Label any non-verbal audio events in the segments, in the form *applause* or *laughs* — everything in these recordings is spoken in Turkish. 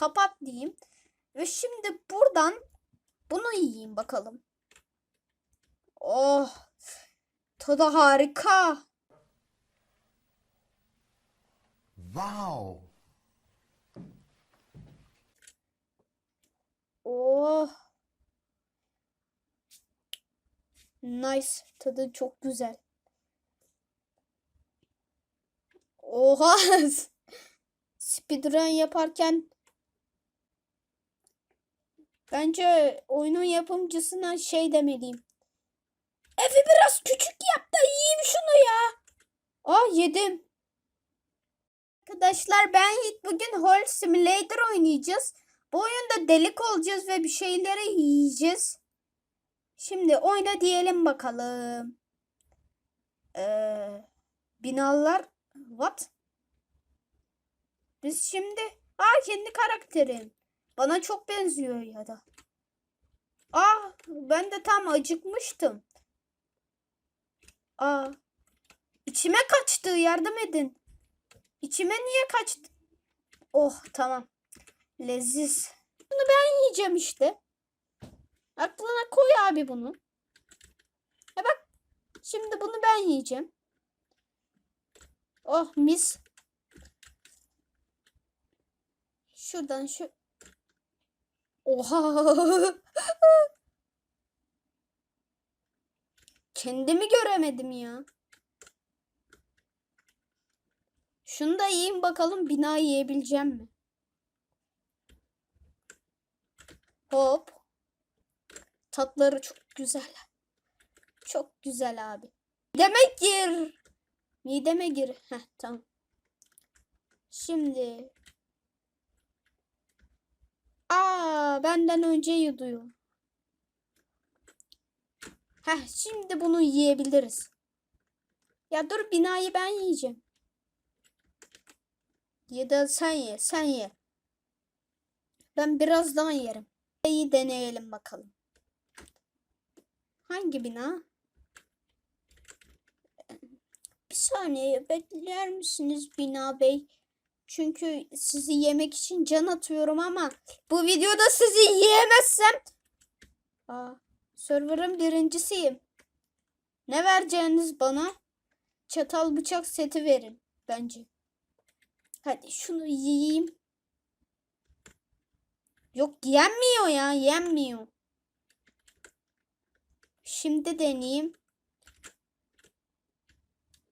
kapat diyeyim. Ve şimdi buradan bunu yiyeyim bakalım. Oh. Tadı harika. Wow. Oh. Nice. Tadı çok güzel. Oha. *laughs* Speedrun yaparken bence oyunun yapımcısına şey demeliyim. Evi biraz küçük yap da yiyeyim şunu ya. Aa yedim. Arkadaşlar ben Yiğit bugün Hall Simulator oynayacağız. Bu oyunda delik olacağız ve bir şeyleri yiyeceğiz. Şimdi oyna diyelim bakalım. Ee, binalar what? Biz şimdi aa kendi karakterim. Bana çok benziyor ya da. Aa ben de tam acıkmıştım. Aa içime kaçtı yardım edin. İçime niye kaçtı? Oh tamam. Leziz. Bunu ben yiyeceğim işte. Aklına koy abi bunu. Ya bak. Şimdi bunu ben yiyeceğim. Oh mis. Şuradan şu. Oha. Kendimi göremedim ya. Şunu da yiyeyim bakalım bina yiyebileceğim mi? Hop. Tatları çok güzel. Çok güzel abi. Mideme gir. Mideme gir. Heh tamam. Şimdi. Benden önce yuduyor. Heh şimdi bunu yiyebiliriz. Ya dur binayı ben yiyeceğim. Ya da sen ye, sen ye. Ben birazdan yerim. İyi deneyelim bakalım. Hangi bina? Bir saniye bekler misiniz bina bey? Çünkü sizi yemek için can atıyorum ama bu videoda sizi yiyemezsem Aa, server'ın birincisiyim. Ne vereceğiniz bana? Çatal bıçak seti verin bence. Hadi şunu yiyeyim. Yok yenmiyor ya yenmiyor. Şimdi deneyeyim.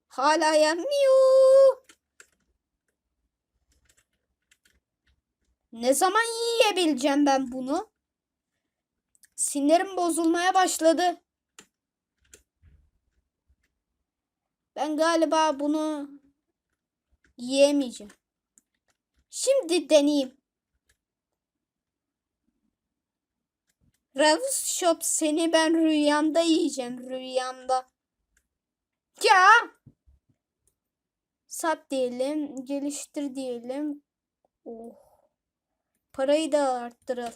Hala yenmiyor. Ne zaman yiyebileceğim ben bunu? Sinirim bozulmaya başladı. Ben galiba bunu yiyemeyeceğim. Şimdi deneyeyim. Ravis Shop seni ben rüyamda yiyeceğim rüyamda. Ya. Sat diyelim, geliştir diyelim. Oh. Parayı da arttıralım.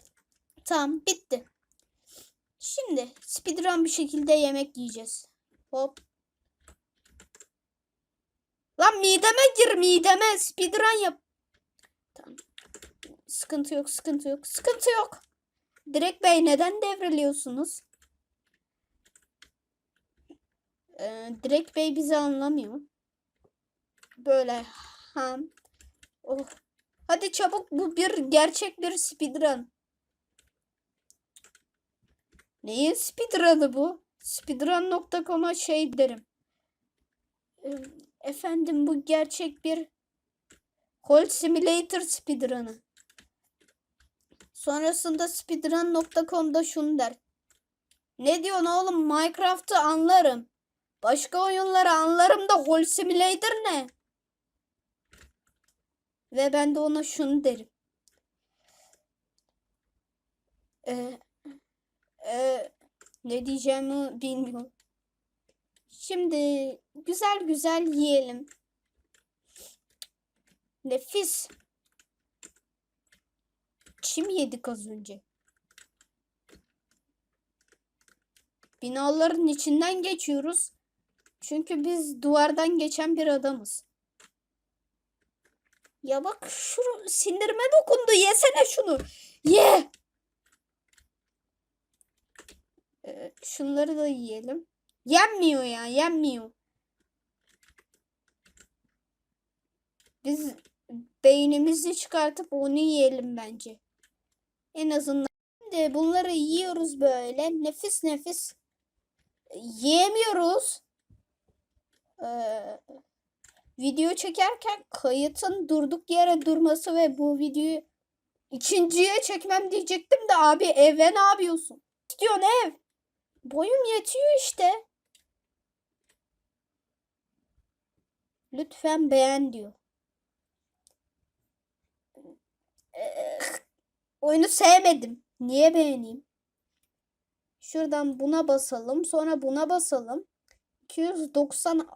Tamam bitti. Şimdi speedrun bir şekilde yemek yiyeceğiz. Hop. Lan mideme gir mideme speedrun yap. Tamam. Sıkıntı yok sıkıntı yok sıkıntı yok. Direkt Bey neden devriliyorsunuz? Ee, Direkt Bey bizi anlamıyor. Böyle ham. Oh. Hadi çabuk bu bir gerçek bir speedrun. Neyin speedrun'ı bu? Speedrun.com'a şey derim. Efendim bu gerçek bir Hall Simulator speedrun'ı. Sonrasında speedrun.com'da şunu der. Ne diyorsun oğlum Minecraft'ı anlarım. Başka oyunları anlarım da Hall Simulator ne? Ve ben de ona şunu derim. Ee, e, ne diyeceğimi bilmiyorum. Şimdi güzel güzel yiyelim. Nefis. Çim yedik az önce. Binaların içinden geçiyoruz. Çünkü biz duvardan geçen bir adamız. Ya bak şu sindirime dokundu. Yesene şunu. Ye. Ee, şunları da yiyelim. Yenmiyor ya, yenmiyor. Biz beynimizi çıkartıp onu yiyelim bence. En azından Şimdi bunları yiyoruz böyle nefis nefis. Yiyemiyoruz. Ee, video çekerken kayıtın durduk yere durması ve bu videoyu ikinciye çekmem diyecektim de abi eve ne yapıyorsun? İstiyorsun ev. Boyum yetiyor işte. Lütfen beğen diyor. Ee, oyunu sevmedim. Niye beğeneyim? Şuradan buna basalım. Sonra buna basalım. 290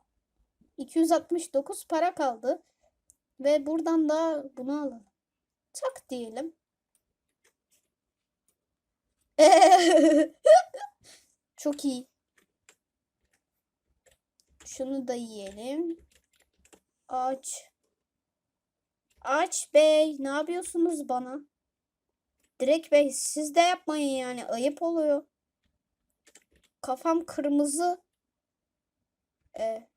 269 para kaldı. Ve buradan da bunu alalım. Tak diyelim. *laughs* Çok iyi. Şunu da yiyelim. Aç. Aç bey. Ne yapıyorsunuz bana? Direkt bey siz de yapmayın yani. Ayıp oluyor. Kafam kırmızı. Ee,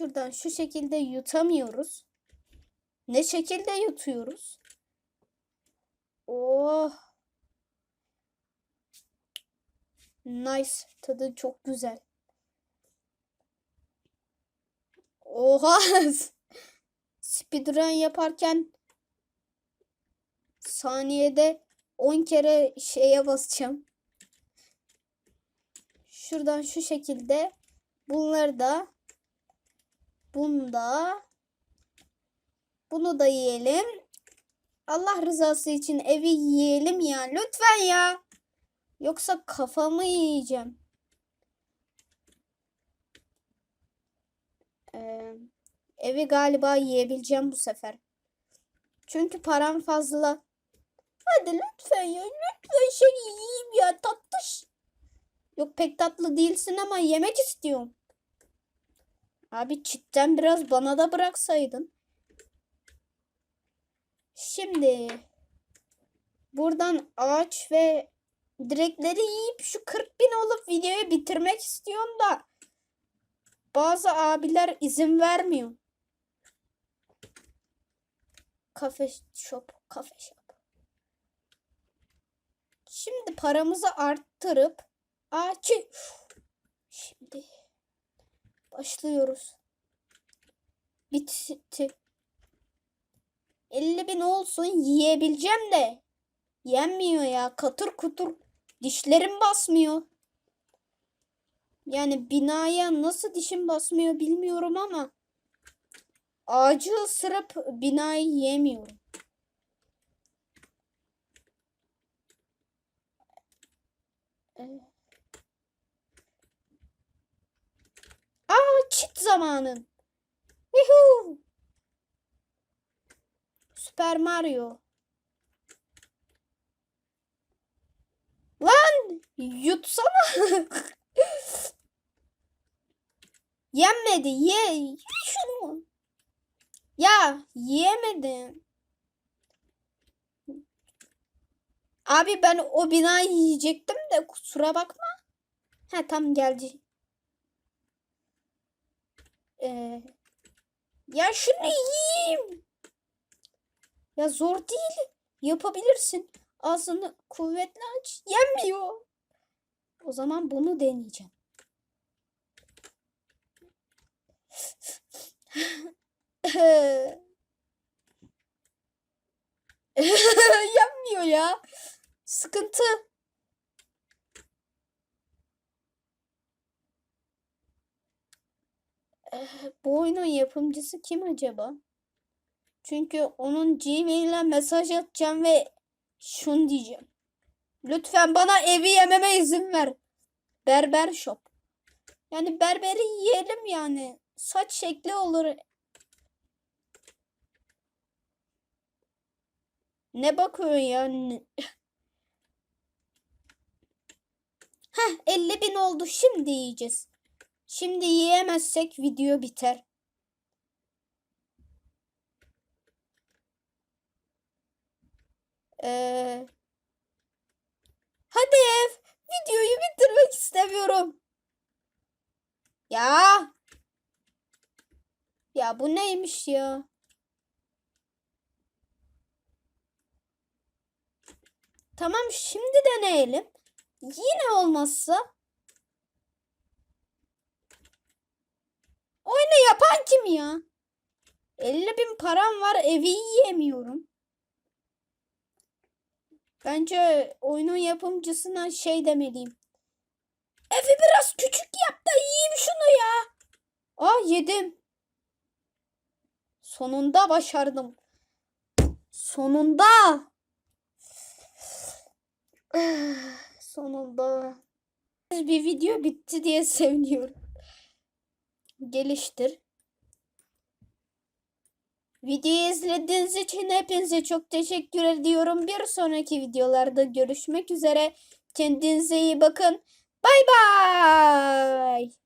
şuradan şu şekilde yutamıyoruz. Ne şekilde yutuyoruz? Oh. Nice. Tadı çok güzel. Oha. *laughs* Speedrun yaparken saniyede 10 kere şeye basacağım. Şuradan şu şekilde bunları da bunda bunu da yiyelim. Allah rızası için evi yiyelim ya. Lütfen ya. Yoksa kafamı yiyeceğim. Ee, evi galiba yiyebileceğim bu sefer. Çünkü param fazla. Hadi lütfen ya. Lütfen şey yiyeyim ya. Tatlış. Yok pek tatlı değilsin ama yemek istiyorum. Abi çitten biraz bana da bıraksaydın. Şimdi buradan ağaç ve direkleri yiyip şu 40 bin olup videoyu bitirmek istiyorum da bazı abiler izin vermiyor. Kafe shop, kafe shop. Şimdi paramızı arttırıp ağaçı şimdi başlıyoruz. Bitti. 50 bin olsun yiyebileceğim de. Yenmiyor ya. Katır kutur. Dişlerim basmıyor. Yani binaya nasıl dişim basmıyor bilmiyorum ama ağacı ısırıp binayı yemiyorum. Aa zamanın. Yuhuu. Super Mario. Lan yutsana. *laughs* Yenmedi. Ye. Ye şunu. Ya yiyemedim. Abi ben o binayı yiyecektim de kusura bakma. Ha tam geldi. Ee, ya şunu yiyeyim. Ya zor değil. Yapabilirsin. Ağzını kuvvetli aç. Yenmiyor. O zaman bunu deneyeceğim. *laughs* Yenmiyor ya. Sıkıntı. Bu oyunun yapımcısı kim acaba? Çünkü onun Gmail'e mesaj atacağım ve şunu diyeceğim. Lütfen bana evi yememe izin ver. Berber shop. Yani berberi yiyelim yani. Saç şekli olur. Ne bakıyorsun ya? *laughs* Heh 50 bin oldu şimdi yiyeceğiz. Şimdi yiyemezsek video biter. Ee, hadi ev. Videoyu bitirmek istemiyorum. Ya. Ya bu neymiş ya? Tamam şimdi deneyelim. Yine olmazsa. Oyunu yapan kim ya? 50 bin param var evi yiyemiyorum. Bence oyunun yapımcısına şey demeliyim. Evi biraz küçük yap da yiyeyim şunu ya. Aa yedim. Sonunda başardım. Sonunda. *sighs* Sonunda. Bir video bitti diye seviniyorum. Geliştir. Videoyu izlediğiniz için hepinize çok teşekkür ediyorum. Bir sonraki videolarda görüşmek üzere. Kendinize iyi bakın. Bay bay.